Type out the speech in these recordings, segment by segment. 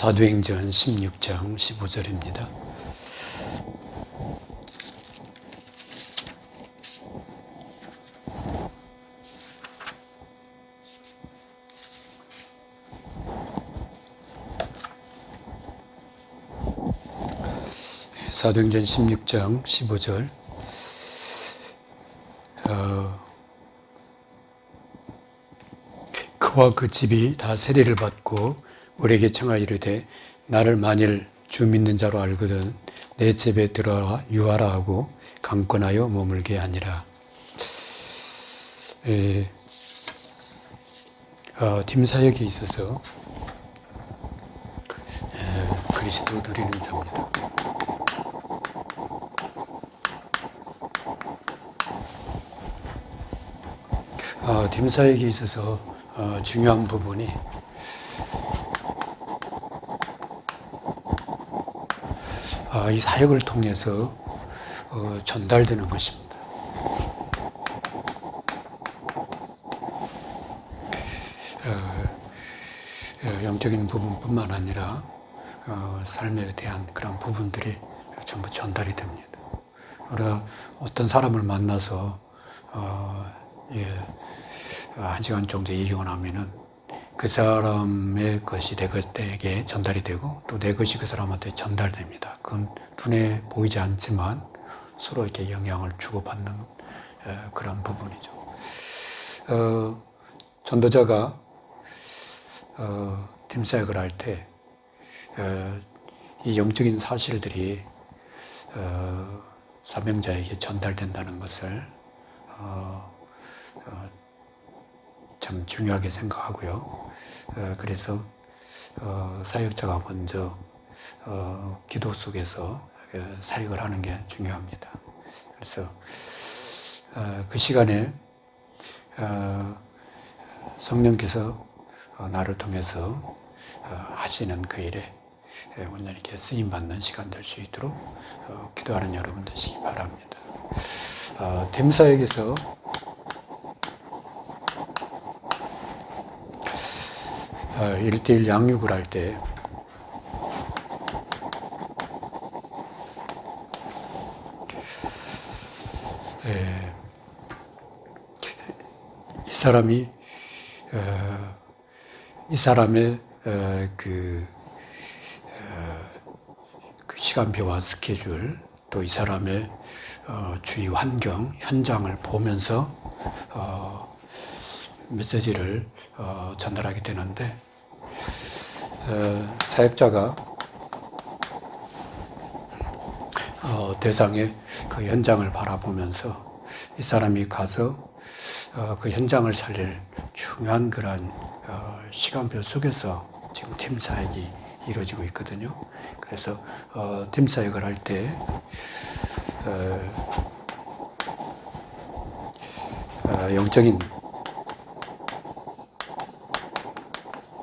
사도행전 16장 15절입니다. 사도행전 16장 15절 어, 그와 그 집이 다 세례를 받고 우리에게 청하 이르되 나를 만일 주 믿는 자로 알거든 내 집에 들어와 유하라 하고 강권하여 머물게 하니라. 에, 어, 팀 사역에 있어서 에, 그리스도 누리는 자입니다. 어, 팀 사역에 있어서 어, 중요한 부분이 이 사역을 통해서 어, 전달되는 것입니다. 어, 어, 영적인 부분뿐만 아니라 어, 삶에 대한 그런 부분들이 전부 전달이 됩니다. 우리가 어떤 사람을 만나서 어, 예, 한 시간 정도 얘기가 나면은 그 사람의 것이 내 것에게 전달이 되고 또 내 것이 그 사람한테 전달됩니다. 그건 눈에 보이지 않지만 서로 이렇게 영향을 주고받는 어, 그런 부분이죠. 어, 전도자가 어, 팀 사역을 할때이 영적인 사실들이 어, 사명자에게 전달된다는 것을 어, 어, 참 중요하게 생각하고요. 어, 그래서 어, 사역자가 먼저 어, 기도 속에서 어, 사역을 하는 게 중요합니다. 그래서 어, 그 시간에 어, 성령께서 어, 나를 통해서 어, 하시는 그 일에 예, 온전히 이렇게 쓰임 받는 시간 될 수 있도록 어, 기도하는 여러분 되시기 바랍니다. 어, 댐사역에서 1대1 양육을 할 때, 에, 이 사람이, 어, 이 사람의 어, 그, 어, 그 시간표와 스케줄, 또 이 사람의 어, 주위 환경, 현장을 보면서 어, 메시지를 어, 전달하게 되는데 어, 사역자가 어, 대상의 그 현장을 바라보면서 이 사람이 가서 어, 그 현장을 살릴 중요한 그런 어, 시간표 속에서 지금 팀 사역이 이루어지고 있거든요. 그래서 어, 팀 사역을 할 때 영적인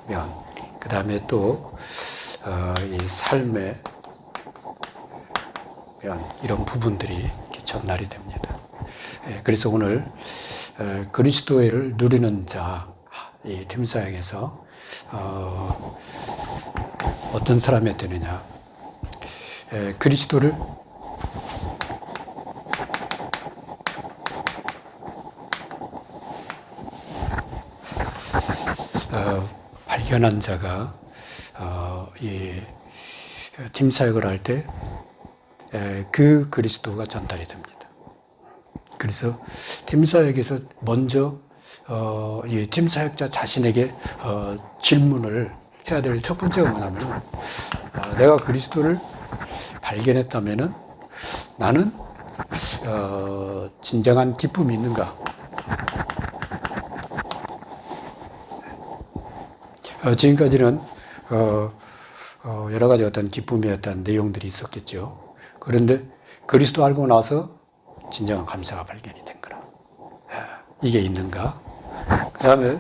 면, 그 다음에 또, 어, 이 삶의 면, 이런 부분들이 전달이 됩니다. 예, 그래서 오늘, 어, 그리스도를 누리는 자, 이 팀사역에서, 어, 어떤 사람이 되느냐. 예, 그리스도를 어, 발견한 자가 어, 이팀 사역을 할 때 그 그리스도가 전달이 됩니다. 그래서 팀 사역에서 먼저 어, 이팀 사역자 자신에게 어, 질문을 해야 될 첫 번째가 뭐냐면 어, 내가 그리스도를 발견했다면은 나는 어, 진정한 기쁨이 있는가? 지금까지는 어, 어, 여러 가지 어떤 기쁨의 어떤 내용들이 있었겠죠. 그런데 그리스도 알고 나서 진정한 감사가 발견이 된 거라. 아, 이게 있는가? 그 다음에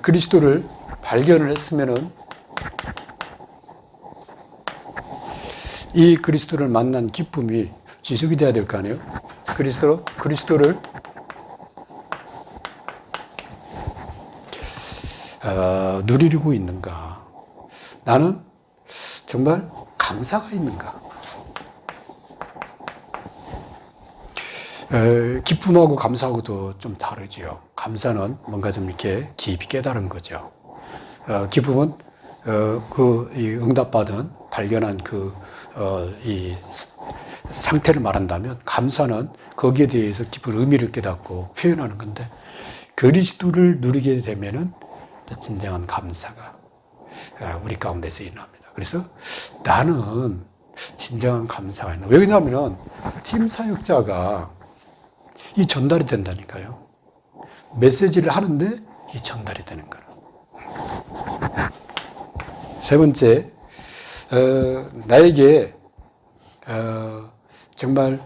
그리스도를 발견을 했으면은 이 그리스도를 만난 기쁨이 지속이 돼야 될 거 아니에요? 그리스도 그리스도를 어, 누리고 있는가? 나는 정말 감사가 있는가? 에, 기쁨하고 감사하고도 좀 다르지요. 감사는 뭔가 좀 이렇게 깊이 깨달은 거죠. 어, 기쁨은 어, 그이 응답받은 발견한 그 어, 이 상태를 말한다면 감사는 거기에 대해서 깊은 의미를 깨닫고 표현하는 건데 그리스도를 누리게 되면은 진정한 감사가 어, 우리 가운데서 일어납니다. 그래서 나는 진정한 감사가 있나. 왜냐하면 팀 사역자가 이 전달이 된다니까요. 메시지를 하는데 이 전달이 되는 거라. 세 번째, 어, 나에게 어, 정말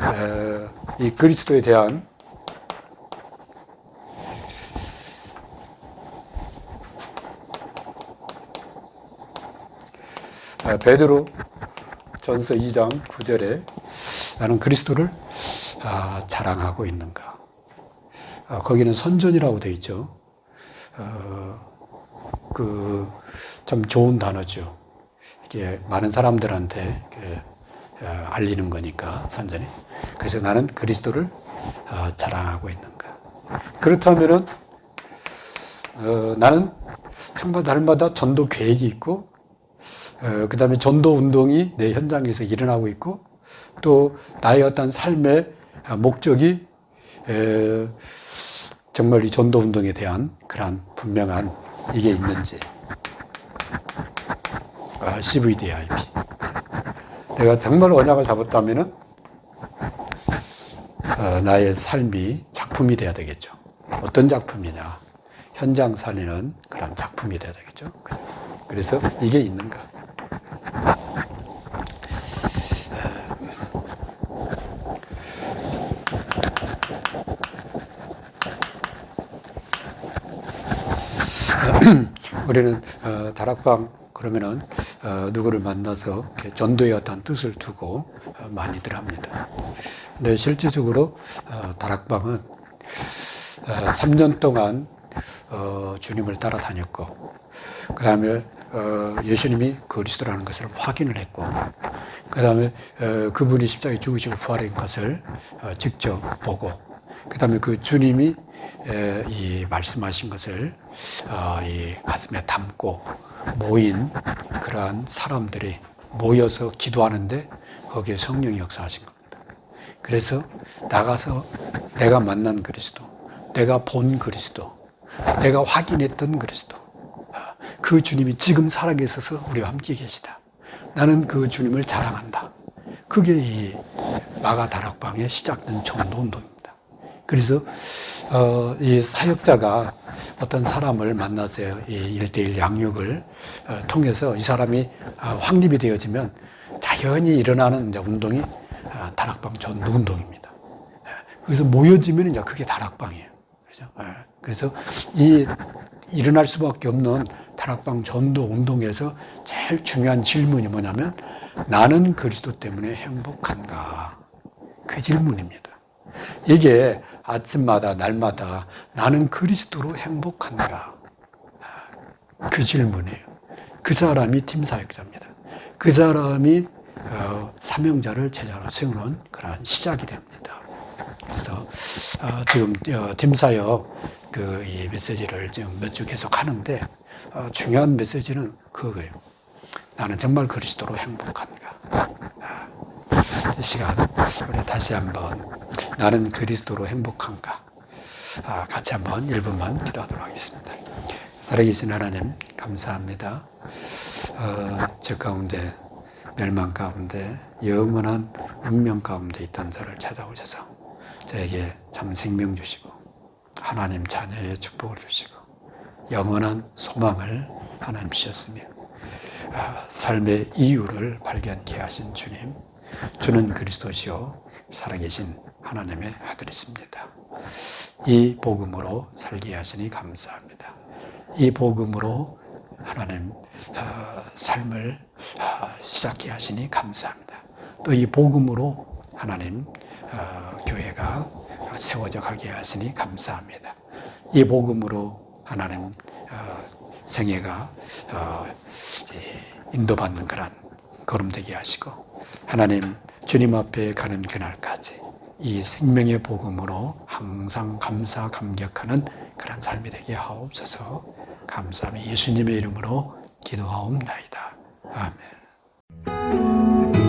어, 이 그리스도에 대한 베드로 전서 2장 9절에 나는 그리스도를 아, 자랑하고 있는가. 아, 거기는 선전이라고 되어 있죠. 어, 그, 참 좋은 단어죠. 이게 많은 사람들한테 그, 어, 알리는 거니까, 선전이. 그래서 나는 그리스도를 어, 자랑하고 있는가. 그렇다면은, 어, 나는 정말 날마다 전도 계획이 있고, 어, 그 다음에 전도 운동이 내 현장에서 일어나고 있고, 또 나의 어떤 삶의 목적이 에, 정말 이 전도 운동에 대한 그러한 분명한 이게 있는지 아, CVDIP 내가 정말 언약을 잡았다면은 어, 나의 삶이 작품이 돼야 되겠죠. 어떤 작품이냐? 현장 살리는 그런 작품이 돼야 되겠죠. 그래서 이게 있는가? 우리는 어, 다락방 그러면은 어, 누구를 만나서 전도의 어떤 뜻을 두고 어, 많이들 합니다. 근데 실질적으로 어, 다락방은 어, 3년 동안 어, 주님을 따라다녔고 그 다음에 어, 예수님이 그리스도라는 것을 확인을 했고 그 다음에 어, 그분이 십자가에 죽으시고 부활한 것을 어, 직접 보고 그 다음에 그 주님이 에, 이 말씀하신 것을 어, 이 가슴에 담고 모인 그러한 사람들이 모여서 기도하는데 거기에 성령이 역사하신 겁니다. 그래서 나가서 내가 만난 그리스도, 내가 본 그리스도, 내가 확인했던 그리스도, 그 주님이 지금 살아계셔서 우리와 함께 계시다. 나는 그 주님을 자랑한다. 그게 이 마가 다락방의 시작된 전도 운동입니다. 그래서 어, 이 사역자가 어떤 사람을 만나서 이 일대일 양육을 어, 통해서 이 사람이 어, 확립이 되어지면 자연히 일어나는 이제 운동이 어, 다락방 전도 운동입니다. 예, 그래서 모여지면 이제 그게 다락방이에요. 예, 그래서 이 일어날 수밖에 없는 다락방 전도 운동에서 제일 중요한 질문이 뭐냐면 나는 그리스도 때문에 행복한가? 그 질문입니다. 이게 아침마다 날마다 나는 그리스도로 행복한가? 그 질문이에요. 그 사람이 팀 사역자입니다. 그 사람이 어, 사명자를 제자로 세우는 그러한 시작이 됩니다. 그래서 어, 지금 어, 팀 사역 그 이 메시지를 지금 몇 주 계속 하는데 어, 중요한 메시지는 그거예요. 나는 정말 그리스도로 행복한가? 이 시간 우리 다시 한번 나는 그리스도로 행복한가? 아, 같이 한번 1분만 기도하도록 하겠습니다. 살아계신 하나님 감사합니다. 어, 저 가운데 멸망 가운데 영원한 운명 가운데 있던 저를 찾아오셔서 저에게 참 생명 주시고 하나님 자녀의 축복을 주시고 영원한 소망을 하나님 주셨으며 아, 삶의 이유를 발견케 하신 주님 주는 그리스도시요 살아계신 하나님의 아들이십니다. 이 복음으로 살게 하시니 감사합니다. 이 복음으로 하나님 어, 삶을 어, 시작해 하시니 감사합니다. 또 이 복음으로 하나님 어, 교회가 세워져 가게 하시니 감사합니다. 이 복음으로 하나님 생애가 인도받는 그런 걸음 되게 하시고 하나님 주님 앞에 가는 그날까지 이 생명의 복음으로 항상 감사 감격하는 그런 삶이 되게 하옵소서. 감사합니다. 예수님의 이름으로 기도하옵나이다. 아멘.